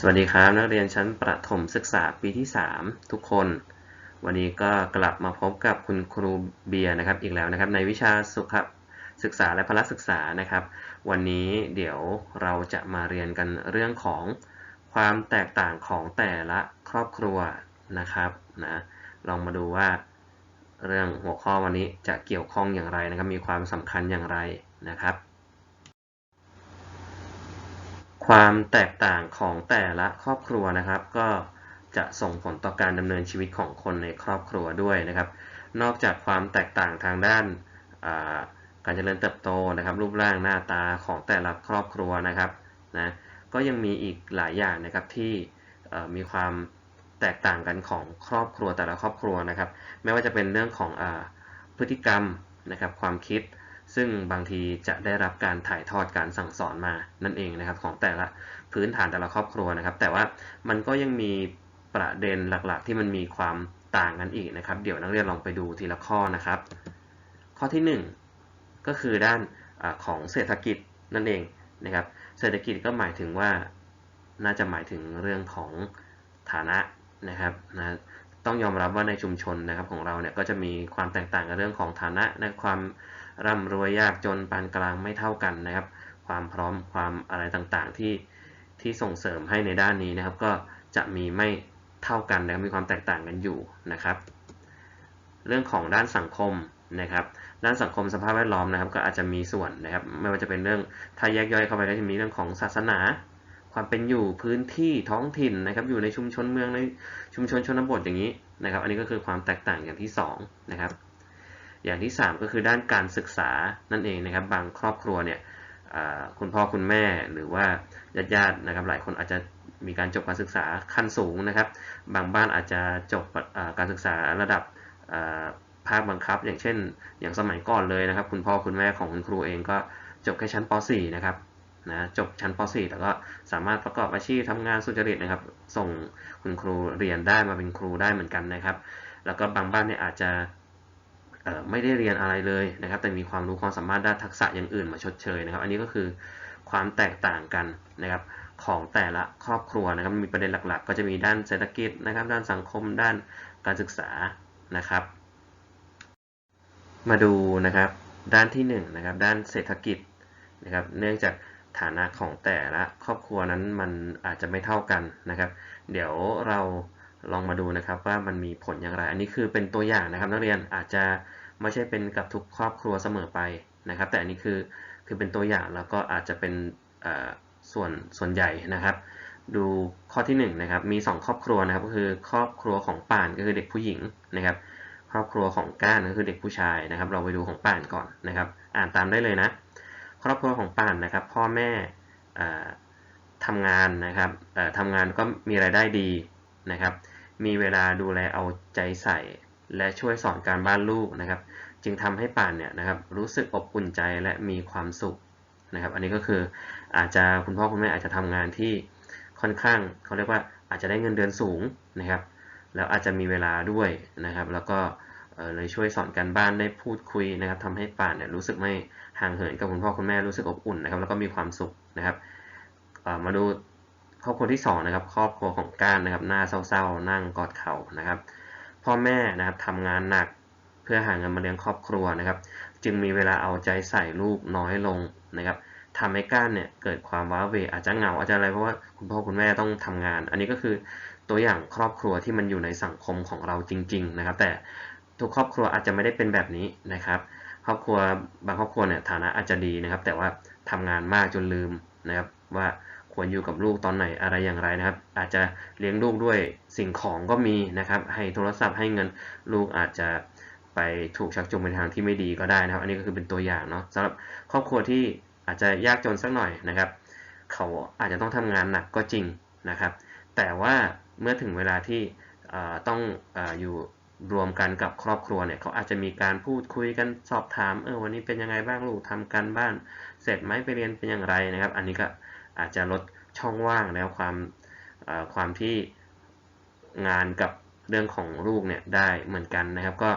สวัสดีครับนักเรียนชั้นประถมศึกษาปีที่ 3 ทุกคน วันนี้ก็กลับมาพบกับคุณครูเบียร์นะครับอีกแล้วนะครับ ในวิชาสุขศึกษาและพละศึกษานะครับ วันนี้เดี๋ยวเราจะมาเรียนกันเรื่องของความแตกต่างของแต่ละครอบครัวนะครับนะลองมาดูว่าเรื่องหัวข้อวันนี้จะเกี่ยวข้องอย่างไรนะครับ มีความสำคัญอย่างไรนะครับ ความแตกต่างของแต่ละครอบครัวนะครับ ก็จะส่งผลต่อการดำเนินชีวิตของคนในครอบครัวด้วยนะครับ นอกจากความแตกต่างทางด้านการเจริญเติบโตนะครับ รูปร่างหน้าตาของแต่ละครอบครัวนะครับนะก็ยังมีอีกหลายอย่างนะครับที่มีความแตกต่างกันของครอบครัวแต่ละครอบครัวนะครับ ไม่ว่าจะเป็นเรื่องของอพฤติกรรมนะครับ ความคิด ซึ่งบางทีจะได้รับการถ่ายทอดการสั่งสอนมานั่นเองนะครับ ของแต่ละพื้นฐานแต่ละครอบครัวนะครับ แต่ว่ามันก็ยังมีประเด็นหลักๆ ที่มันมีความต่างกันอีกนะครับ เดี๋ยวนักเรียนลองไปดูทีละข้อนะครับ ข้อที่ 1 ก็คือด้านอของเศรษฐกิจนั่นเองนะครับ เศรษฐกิจก็หมายถึงว่าน่าจะหมายถึงเรื่องของฐานะนะครับนะต้องยอมรับว่าในชุมชนนะครับของเราเนี่ยก็จะมีความแตกต่างกันเรื่องของฐานะในความ ร่ำรวยยากจนปานกลางไม่เท่ากันนะครับ ความพร้อมความอะไรต่างๆที่ที่ส่งเสริมให้ในด้านนี้นะครับ ก็จะมีไม่เท่ากันนะครับมีความแตกต่างกันอยู่นะครับ เรื่องของด้านสังคมนะครับ ด้านสังคมสภาพแวดล้อมนะครับ ก็อาจจะมีส่วนนะครับ ไม่ว่าจะเป็นเรื่องถ้าแยกย่อยเข้าไปก็จะมีเรื่องของศาสนา ความเป็นอยู่พื้นที่ท้องถิ่นนะครับ อยู่ในชุมชนเมืองในชุมชนชนบทอย่างนี้นะครับ อันนี้ก็คือความแตกต่างอย่างที่2นะครับ อย่างที่ 3 ก็คือด้านการศึกษานั่นเองนะครับ บางครอบครัวเนี่ยคุณพ่อคุณแม่หรือว่าญาติญาตินะครับ หลายคนอาจจะมีการจบการศึกษาขั้นสูงนะครับ บางบ้านอาจจะจบการศึกษาระดับภาคบังคับ อย่างเช่น อย่างสมัยก่อนเลยนะครับ คุณพ่อคุณแม่ของคุณครูเองก็จบแค่ชั้นป .4 นะครับนะจบชั้นป .4 แต่ก็สามารถประกอบอาชีพทำงานสุจริตนะครับ ส่งคุณครูเรียนได้มาเป็นครูได้เหมือนกันนะครับ แล้วก็บางบ้านเนี่ยอาจจะ ไม่ได้เรียนอะไรเลยนะครับ แต่มีความรู้ความสามารถด้านทักษะอย่างอื่นมาชดเชยนะครับ อันนี้ก็คือความแตกต่างกันนะครับของแต่ละครอบครัวนะครับมีประเด็นหลักๆ ก็จะมีด้านเศรษฐกิจนะครับ ด้านสังคมด้านการศึกษานะครับ มาดูนะครับด้านที่1นนะครับด้านเศรษฐกิจนะครับ เนื่องจากฐานะของแต่ละครอบครัวนั้นมันอาจจะไม่เท่ากันนะครับ เดี๋ยวเราลองมาดูนะครับว่ามันมีผลอย่างไร อันนี้คือเป็นตัวอย่างนะครับ นักเรียนอาจจะ ไม่ใช่เป็นกับทุกครอบครัวเสมอไปนะครับ แต่อันนี้คือคือเป็นตัวอย่างแล้วก็อาจจะเป็นส่วนส่วนใหญ่นะครับ ดูข้อที่1นนะครับมี 2 ครอบครัวนะครับก็คือครอบครัวของป่านก็คือเด็กผู้หญิงนะครับ ครอบครัวของก้านก็คือเด็กผู้ชายนะครับ เราไปดูของป่านก่อนนะครับ อ่านตามได้เลยนะ ครอบครัวของป่านนะครับ พ่อแม่ทำงานนะครับทำงานก็มีรายได้ดีนะครับ มีเวลาดูแลเอาใจใส่ และช่วยสอนการบ้านลูกนะครับ จึงทำให้ป่านเนี่ยนะครับรู้สึกอบอุ่นใจและมีความสุขนะครับ อันนี้ก็คืออาจจะคุณพ่อคุณแม่อาจจะทำงานที่ค่อนข้างเขาเรียกว่าอาจจะได้เงินเดือนสูงนะครับ แล้วอาจจะมีเวลาด้วยนะครับ แล้วก็เลยช่วยสอนการบ้านได้พูดคุยนะครับทำให้ป่านเนี่ยรู้สึกไม่ห่างเหินกับคุณพ่อคุณแม่รู้สึกอบอุ่นนะครับ แล้วก็มีความสุขนะครับมาดูครอบครัวที่2นะครับ ครอบครัวของก้านนะครับ หน้าเศร้าๆ นั่งกอดเข่านะครับ พ่อแม่นะครับทำงานหนัก พื่อหาเงินมาเลี้ยงครอบครัวนะครับ จึงมีเวลาเอาใจใส่ลูกน้อยลงนะครับทำให้ก้านเนี่ยเกิดความว้าเวอาจจะเหงาอาจจะอะไรเพราะว่าคุณพ่อคุณแม่ต้องทำงาน อันนี้ก็คือตัวอย่างครอบครัวที่มันอยู่ในสังคมของเราจริง ๆ นะครับ แต่ทุกครอบครัวอาจจะไม่ได้เป็นแบบนี้นะครับ ครอบครัวบางครอบครัวเนี่ยฐานะอาจจะดีนะครับ แต่ว่าทำงานมากจนลืมนะครับ ว่าควรอยู่กับลูกตอนไหนอะไรอย่างไรนะครับ อาจจะเลี้ยงลูกด้วยสิ่งของก็มีนะครับ ให้โทรศัพท์ให้เงินลูกอาจจะ ไปถูกชักจูงไปทางที่ไม่ดีก็ได้นะครับ อันนี้ก็คือเป็นตัวอย่างเนาะสำหรับครอบครัวที่อาจจะยากจนสักหน่อยนะครับ เขาอาจจะต้องทำงานหนักก็จริงนะครับ แต่ว่าเมื่อถึงเวลาที่ต้องออยู่รวมกันกับครอบครัวเนี่ยเขาอาจจะมีการพูดคุยกันสอบถามเออวันนี้เป็นยังไงบ้างลูกทำกันบ้าน เสร็จไหมไปเรียนเป็นอย่างไรนะครับ อันนี้ก็อาจจะลดช่องว่างแล้วความความที่งานกับเรื่องของลูกเนี่ยได้เหมือนกันนะครับ ก็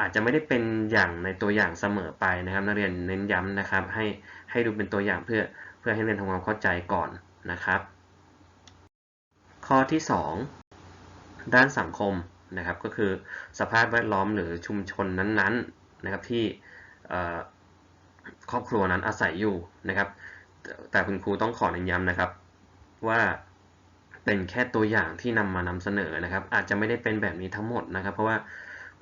อาจจะไม่ได้เป็นอย่างในตัวอย่างเสมอไปนะครับ นักเรียนเน้นย้ำนะครับ ให้ให้ดูเป็นตัวอย่างเพื่อเพื่อให้เรียนทำความเข้าใจก่อนนะครับ ข้อที่ 2 ด้านสังคมนะครับ ก็คือสภาพแวดล้อมหรือชุมชนนั้นๆนะครับที่ครอบครัวนั้นอาศัยอยู่นะครับ แต่คุณครูต้องขอเน้นย้ำนะครับ ว่าเป็นแค่ตัวอย่างที่นำมานำเสนอนะครับ อาจจะไม่ได้เป็นแบบนี้ทั้งหมดนะครับ เพราะว่า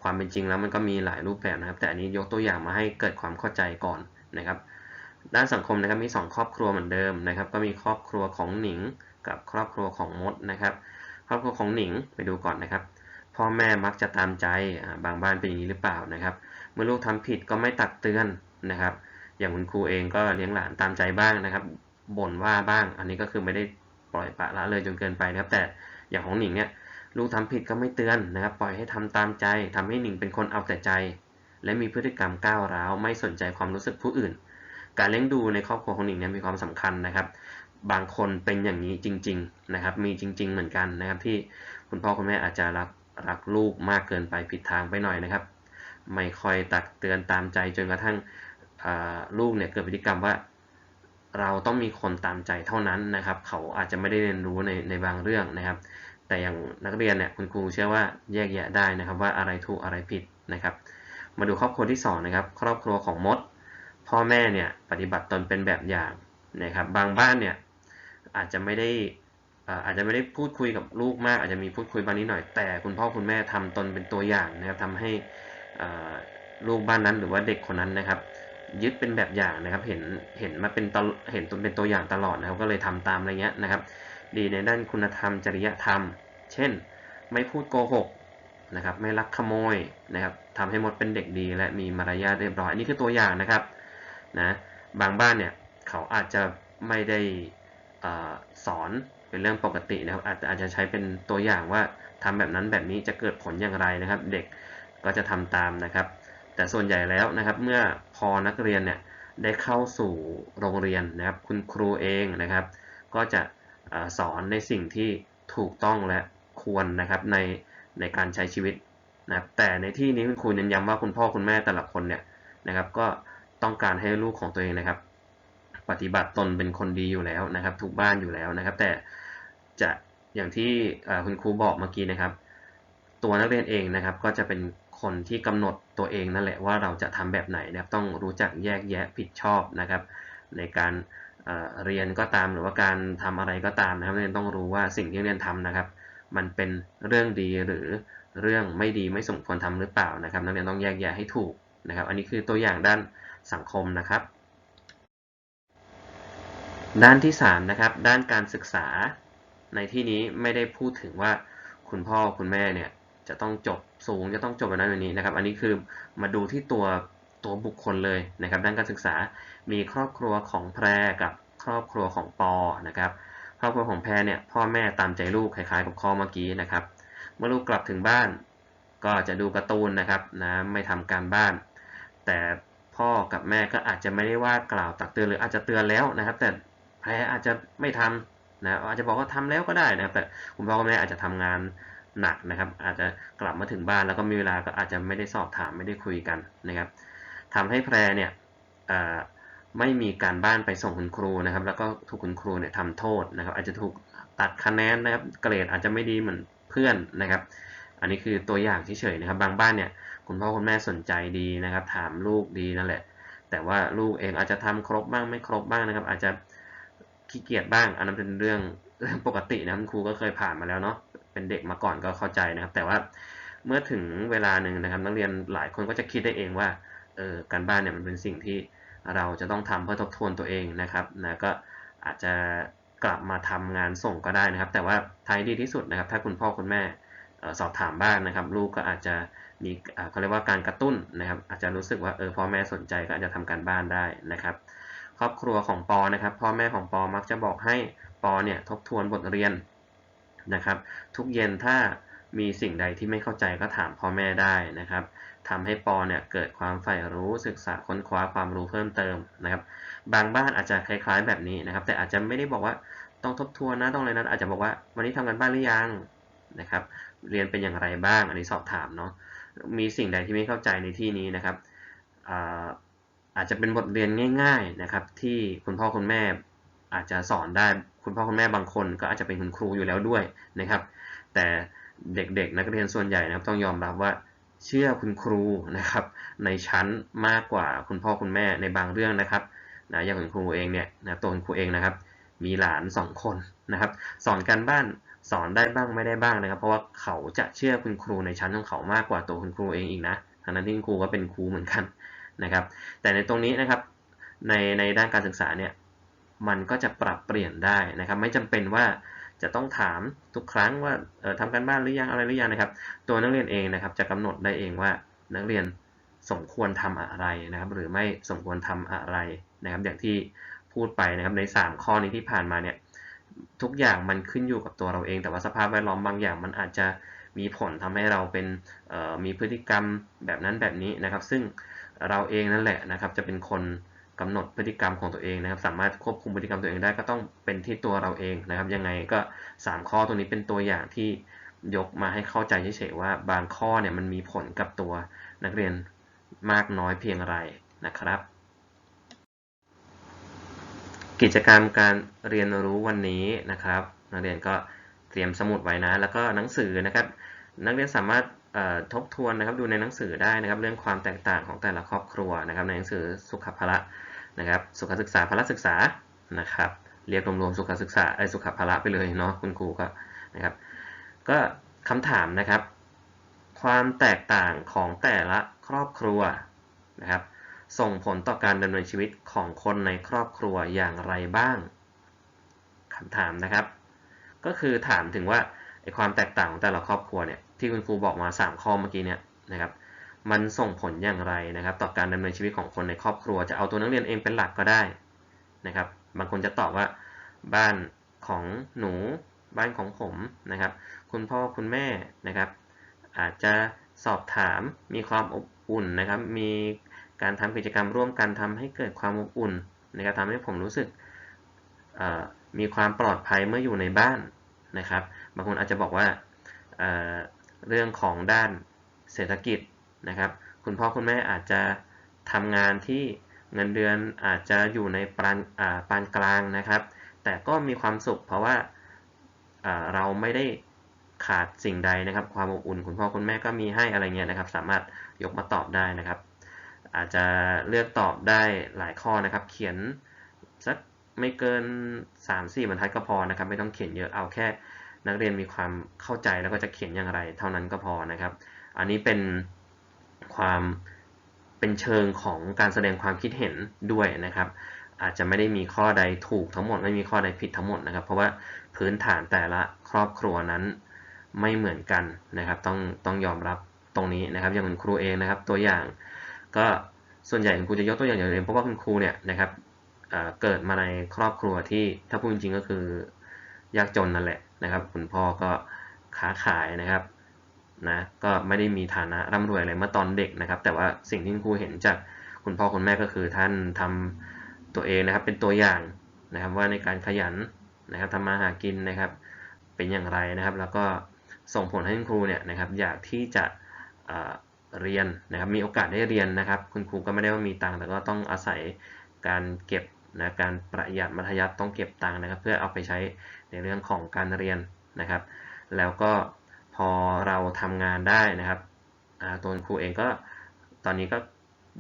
ความเป็นจริงแล้วมันก็มีหลายรูปแบบนะครับ แต่อันนี้ยกตัวอย่างมาให้เกิดความเข้าใจก่อนนะครับ ด้านสังคมนะครับมี 2 ครอบครัวเหมือนเดิมนะครับ ก็มีครอบครัวของหนิง กับครอบครัวของมดนะครับ ครอบครัวของหนิงไปดูก่อนนะครับ พ่อแม่มักจะตามใจบางบ้านเป็นอย่างนี้หรือเปล่านะครับ เมื่อลูกทำผิดก็ไม่ตักเตือนนะครับ อย่างคุณครูเองก็เลี้ยงหลานตามใจบ้างนะครับบ่นว่าบ้าง อันนี้ก็คือไม่ได้ปล่อยปละละเลยจนเกินไปนะครับ แต่อย่างของหนิงเนี่ย ลูกทำผิดก็ไม่เตือนนะครับ ปล่อยให้ทำตามใจทำให้หนิงเป็นคนเอาแต่ใจ และมีพฤติกรรมก้าวร้าว ไม่สนใจความรู้สึกผู้อื่น การเลี้ยงดูในครอบครัวของหนิงเนี่ยมีความสำคัญนะครับ บางคนเป็นอย่างนี้จริง ๆนะครับ มีจริง ๆ เหมือนกันนะครับ ที่คุณพ่อคุณแม่อาจจะรักรักลูกมากเกินไปผิดทางไปหน่อยนะครับ ไม่คอยตักเตือนตามใจจนกระทั่งลูกเนี่ยเกิดพฤติกรรมว่าเราต้องมีคนตามใจเท่านั้นนะครับ เขาอาจจะไม่ได้เรียนรู้ในในบางเรื่องนะครับ แต่อย่างนักเรียนเนี่ยคุณครูเชื่อว่าแยกแยะได้นะครับว่าอะไรถูกอะไรผิดนะครับ มาดูครอบครัวที่2นะครับครอบครัวของมด พ่อแม่เนี่ยปฏิบัติตนเป็นแบบอย่างนะครับบางบ้านเนี่ยอาจจะไม่ได้อาจจะไม่ได้พูดคุยกับลูกมาก อาจจะมีพูดคุยบางนิดหน่อยแต่คุณพ่อคุณแม่ทำตนเป็นตัวอย่างนะครับทำให้ลูกบ้านนั้นหรือว่าเด็กคนนั้นนะครับ ยึดเป็นแบบอย่างนะครับเห็นเห็นมาเป็นตเห็นตนเป็นตัวอย่างตลอดนะครับ ก็เลยทำตามอะไรเงี้ยนะครับ ดีในด้านคุณธรรม จริยธรรม เช่น ไม่พูดโกหกนะครับไม่ลักขโมยนะครับทำให้หมดเป็นเด็กดี และมีมารยาทเรียบร้อยนี่คือตัวอย่างนะครับนะบางบ้านเนี่ยเขาอาจจะไม่ได้อสอนเป็นเรื่องปกตินะครับอาจจะอาจจะใช้เป็นตัวอย่างว่าทำแบบนั้นแบบนี้จะเกิดผลอย่างไรนะครับ เด็กก็จะทำตามนะครับ แต่ส่วนใหญ่แล้วนะครับ เมื่อพอนักเรียนเนี่ยได้เข้าสู่โรงเรียนนะครับ คุณครูเองนะครับ ก็จะ สอนในสิ่งที่ถูกต้องและควรนะครับในในการใช้ชีวิตนะครับแต่ในที่นี้คุณครูเน้นย้ำว่าคุณพ่อคุณแม่แต่ละคนเนี่ยนะครับ ก็ต้องการให้ลูกของตัวเองนะครับ ปฏิบัติตนเป็นคนดีอยู่แล้วนะครับ ทุกบ้านอยู่แล้วนะครับ แต่จะอย่างที่คุณครูบอกเมื่อกี้นะครับ ตัวนักเรียนเองนะครับ ก็จะเป็นคนที่กำหนดตัวเองนั่นแหละว่าเราจะทำแบบไหนนะครับ ต้องรู้จักแยกแยะผิดชอบนะครับ ในการ เรียนก็ตามหรือว่าการทำอะไรก็ตามนะครับเรียนต้องรู้ว่าสิ่งที่เรียนทำนะครับ มันเป็นเรื่องดีหรือเรื่องไม่ดีไม่สมควรทำหรือเปล่านะครับ นักเรียนต้องแยกแยะให้ถูกนะครับ อันนี้คือตัวอย่างด้านสังคมนะครับ ด้านที่ 3 นะครับ ด้านการศึกษาในที่นี้ไม่ได้พูดถึงว่าคุณพ่อคุณแม่เนี่ยจะต้องจบสูงจะต้องจบแบบนั้นแบบนี้นะครับ อันนี้คือมาดูที่ตัว ตัวบุคคลเลยนะครับ ด้านการศึกษามีครอบครัวของแพรกับครอบครัวของปอนะครับ ครอบครัวของแพรเนี่ยพ่อแม่ตามใจลูกคล้ายๆกับข้อเมื่อกี้นะครับ เมื่อลูกกลับถึงบ้าน ก็จะดูการ์ตูนนะครับนะไม่ทำการบ้าน แต่พ่อกับแม่ก็อาจจะไม่ได้ว่ากล่าวตักเตือนหรืออาจจะเตือนแล้วนะครับ แต่แพรอาจจะไม่ทำนะอาจจะบอกว่าทำแล้วก็ได้นะครับ แต่คุณพ่อกับแม่อาจจะทำงานหนักนะครับ อาจจะกลับมาถึงบ้านแล้วก็มีเวลาก็อาจจะไม่ได้สอบถามไม่ได้คุยกันนะครับ ทำให้แพรเนี่ยไม่มีการบ้านไปส่งคุณครูนะครับ แล้วก็ถูกคุณครูเนี่ยทำโทษนะครับ อาจจะถูกตัดคะแนนนะครับเกรดอาจจะไม่ดีเหมือนเพื่อนนะครับ อันนี้คือตัวอย่างเฉยๆนะครับ บางบ้านเนี่ยคุณพ่อคุณแม่สนใจดีนะครับ ถามลูกดีนั่นแหละ แต่ว่าลูกเองอาจจะทำครบบ้างไม่ครบบ้างนะครับ อาจจะขี้เกียจบ้าง อันนั้นเป็นเรื่องเรื่องปกตินะคุณครูก็เคยผ่านมาแล้วเนาะเป็นเด็กมาก่อนก็เข้าใจนะครับ แต่ว่าเมื่อถึงเวลาหนึ่งนะครับ นักเรียนหลายคนก็จะคิดได้เองว่า เออการบ้านเนี่ยมันเป็นสิ่งที่เราจะต้องทำเพื่อทบทวนตัวเองนะครับนะก็อาจจะกลับมาทำงานส่งก็ได้นะครับ แต่ว่าท้ายดีที่สุดนะครับ ถ้าคุณพ่อคุณแม่สอบถามบ้างนะครับ ลูกก็อาจจะมีเขาเรียกว่าการกระตุ้นนะครับ อาจจะรู้สึกว่าเออพ่อแม่สนใจก็อาจจะทำการบ้านได้นะครับ ครอบครัวของปอนะครับ พ่อแม่ของปอมักจะบอกให้ปอเนี่ยทบทวนบทเรียนนะครับ ทุกเย็นถ้ามีสิ่งใดที่ไม่เข้าใจก็ถามพ่อแม่ได้นะครับ ทำให้ปอเนี่ยเกิดความใฝ่รู้ศึกษาค้นคว้าความรู้เพิ่มเติมนะครับ บางบ้านอาจจะคล้ายๆแบบนี้นะครับ แต่อาจจะไม่ได้บอกว่าต้องทบทวนนะต้องอะไรนะอาจจะบอกว่าวันนี้ทำกันบ้านหรือยังนะครับ เรียนเป็นอย่างไรบ้าง อันนี้สอบถามเนาะมีสิ่งใดที่ไม่เข้าใจในที่นี้นะครับอาจจะเป็นบทเรียนง่าย ๆนะครับ ที่คุณพ่อคุณแม่อาจจะสอนได้คุณพ่อคุณแม่บางคน ก็อาจจะเป็นคุณครูอยู่แล้วด้วยนะครับ แต่เด็กๆนักเรียนส่วนใหญ่นะครับต้องยอมรับว่า เชื่อคุณครูนะครับ ในชั้นมากกว่าคุณพ่อคุณแม่ในบางเรื่องนะครับนะอย่างคุณครูเองเนี่ยนะตัวคุณครูเองนะครับ มีหลานสองคนนะครับ สอนการบ้านสอนได้บ้างไม่ได้บ้างนะครับ เพราะว่าเขาจะเชื่อคุณครูในชั้นของเขามากกว่าตัวคุณครูเองอีกนะทั้งนั้นที่คุณครูก็เป็นครูเหมือนกันนะครับ แต่ในตรงนี้นะครับในในด้านการศึกษาเนี่ยมันก็จะปรับเปลี่ยนได้นะครับ ไม่จำเป็นว่า จะต้องถามทุกครั้งว่าทำการบ้านหรือยังอะไรหรือยังนะครับ ตัวนักเรียนเองนะครับ จะกำหนดได้เองว่านักเรียนสมควรทำอะไรนะครับ หรือไม่สมควรทำอะไรนะครับ อย่างที่พูดไปนะครับใน 3 ข้อนี้ที่ผ่านมาเนี่ยทุกอย่างมันขึ้นอยู่กับตัวเราเอง แต่ว่าสภาพแวดล้อมบางอย่างมันอาจจะมีผลทำให้เราเป็นมีพฤติกรรมแบบนั้นแบบนี้นะครับ ซึ่งเราเองนั่นแหละนะครับ จะเป็นคน กำหนดพฤติกรรมของตัวเองนะครับ สามารถควบคุมพฤติกรรมตัวเองได้ก็ต้องเป็นที่ตัวเราเองนะครับ ยังไงก็ 3 ข้อตรงนี้เป็นตัวอย่างที่ยกมาให้เข้าใจเฉยๆว่า บางข้อเนี่ยมันมีผลกับตัวนักเรียนมากน้อยเพียงไรนะครับ กิจกรรมการเรียนรู้วันนี้นะครับ นักเรียนก็เตรียมสมุดไว้นะ แล้วก็หนังสือนะครับ นักเรียนสามารถ ทบทวนนะครับดูในหนังสือได้นะครับ เรื่องความแตกต่างของแต่ละครอบครัวนะครับ ในหนังสือสุขภละนะครับ สุขศึกษาพละศึกษานะครับ เรียกรวมๆสุขศึกษาไอสุขภละไปเลยเนาะคุณครูก็นะครับ ก็คำถามนะครับ ความแตกต่างของแต่ละครอบครัวนะครับ ส่งผลต่อการดำเนินชีวิตของคนในครอบครัวอย่างไรบ้างคำถามนะครับ ก็คือถามถึงว่าไอความแตกต่างของแต่ละครอบครัวเนี่ย ที่คุณครูบอกมา 3 ข้อเมื่อกี้เนี่ยนะครับมันส่งผลอย่างไรนะครับ ต่อการดำเนินชีวิตของคนในครอบครัว จะเอาตัวนักเรียนเองเป็นหลักก็ได้นะครับ บางคนจะตอบว่าบ้านของหนูบ้านของผมนะครับ คุณพ่อคุณแม่นะครับ อาจจะสอบถามมีความอบอุ่นนะครับ มีการทำกิจกรรมร่วมกันทำให้เกิดความอบอุ่นนะครับทำให้ผมรู้สึกมีความปลอดภัยเมื่ออยู่ในบ้านนะครับ บางคนอาจจะบอกว่า เรื่องของด้านเศรษฐกิจนะครับ คุณพ่อคุณแม่อาจจะทำงานที่เงินเดือนอาจจะอยู่ในปานปานกลางนะครับ แต่ก็มีความสุขเพราะว่าเราไม่ได้ขาดสิ่งใดนะครับ ความอบอุ่นคุณพ่อคุณแม่ก็มีให้อะไรเงี้ยนะครับ สามารถยกมาตอบได้นะครับ อาจจะเลือกตอบได้หลายข้อนะครับ เขียนสักไม่เกิน 3-4บรรทัดก็พอนะครับ ไม่ต้องเขียนเยอะเอาแค่ นักเรียนมีความเข้าใจแล้วก็จะเขียนอย่างไร เท่านั้นก็พอนะครับ อันนี้เป็นความเป็นเชิงของการแสดงความคิดเห็นด้วยนะครับ อาจจะไม่ได้มีข้อใดถูกทั้งหมดไม่มีข้อใดผิดทั้งหมดนะครับ เพราะว่าพื้นฐานแต่ละครอบครัวนั้นไม่เหมือนกันนะครับ ต้องต้องยอมรับตรงนี้นะครับ อย่างคุณครูเองนะครับ ตัวอย่าง ก็ส่วนใหญ่คุณครูจะยกตัวอย่างอย่างเองเพราะว่าคุณครูเนี่ยนะครับเกิดมาในครอบครัวที่ถ้าพูดจริงๆก็คือ ยากจนนั่นแหละนะครับ คุณพ่อก็ค้าขายนะครับนะก็ไม่ได้มีฐานะร่ำรวยอะไรเมื่อตอนเด็กนะครับ แต่ว่าสิ่งที่ครูเห็นจากคุณพ่อคุณแม่ก็คือท่านทำตัวเองนะครับเป็นตัวอย่างนะครับว่าในการขยันนะครับทำมาหากินนะครับ เป็นอย่างไรนะครับ แล้วก็ส่งผลให้คุณครูเนี่ยนะครับ อยากที่จะเรียนนะครับ มีโอกาสได้เรียนนะครับ คุณครูก็ไม่ได้ว่ามีตังค์แต่ก็ต้องอาศัยการเก็บ นะการประหยัดมัธยัติต้องเก็บตังค์นะครับ เพื่อเอาไปใช้ในเรื่องของการเรียนนะครับ แล้วก็พอเราทำงานได้นะครับตัวครูเองก็ตอนนี้ก็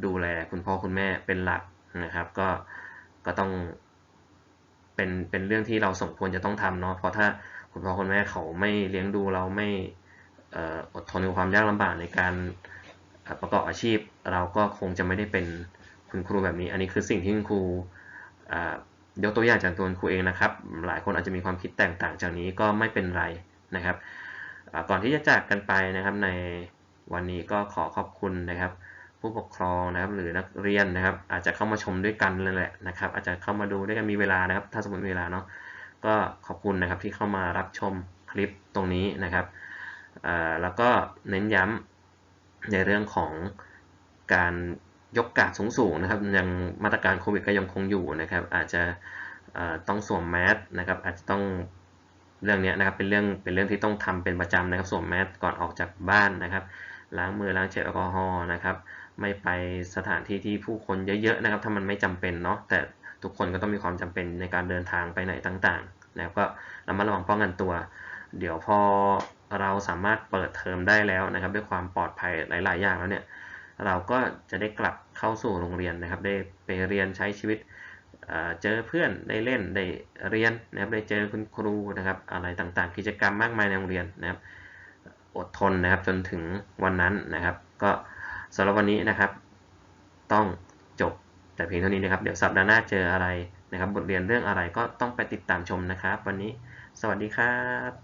ดูแลคุณพ่อคุณแม่เป็นหลักนะครับ ก็ก็ต้องเป็นเป็นเรื่องที่เราสมควรจะต้องทำเนาะเพราะถ้าคุณพ่อคุณแม่เขาไม่เลี้ยงดูเราไม่อดทนกับความยากลำบากในการประกอบอาชีพ เราก็คงจะไม่ได้เป็นคุณครูแบบนี้ อันนี้คือสิ่งที่คุณครู ยกตัวอย่างจากตัวครูเองนะครับ หลายคนอาจจะมีความคิดแตกต่างจากนี้ก็ไม่เป็นไรนะครับก่อนที่จะจากกันไปนะครับในวันนี้ก็ขอขอบคุณนะครับ ผู้ปกครองนะครับหรือนักเรียนนะครับ อาจจะเข้ามาชมด้วยกันเลยแหละนะครับ อาจจะเข้ามาดูด้วยกันมีเวลานะครับ ถ้าสมมติเวลาเนาะก็ขอบคุณนะครับที่เข้ามารับชมคลิปตรงนี้นะครับแล้วก็เน้นย้ำในเรื่องของการ ยกกาดสูงๆนะครับยังมาตรการโควิดก็ยังคงอยู่นะครับ อาจจะต้องสวมแมสนะครับ อาจจะต้องเรื่องนี้นะครับเป็นเรื่องเป็นเรื่องที่ต้องทำเป็นประจำนะครับสวมแมสก่อนออกจากบ้านนะครับล้างมือล้างเจลแอลกอฮอล์นะครับไม่ไปสถานที่ที่ผู้คนเยอะๆนะครับ ถ้ามันไม่จำเป็นเนาะแต่ทุกคนก็ต้องมีความจำเป็นในการเดินทางไปไหนต่างๆนะครับก็ระมัดระวังป้องกันตัว เดี๋ยวพอเราสามารถเปิดเทอมได้แล้วนะครับ ด้วยความปลอดภัยหลาย ๆ อย่างแล้วเนี่ย เราก็จะได้กลับเข้าสู่โรงเรียนนะครับ ได้ไปเรียนใช้ชีวิตเจอเพื่อนได้เล่นได้เรียนนะครับได้เจอคุณครูนะครับ อะไรต่างๆ กิจกรรมมากมายในโรงเรียนนะครับ อดทนนะครับจนถึงวันนั้นนะครับ ก็สำหรับวันนี้นะครับ ต้องจบแต่เพียงเท่านี้นะครับ เดี๋ยวสัปดาห์หน้าเจออะไรนะครับ บทเรียนเรื่องอะไรก็ต้องไปติดตามชมนะครับ วันนี้ สวัสดีครับ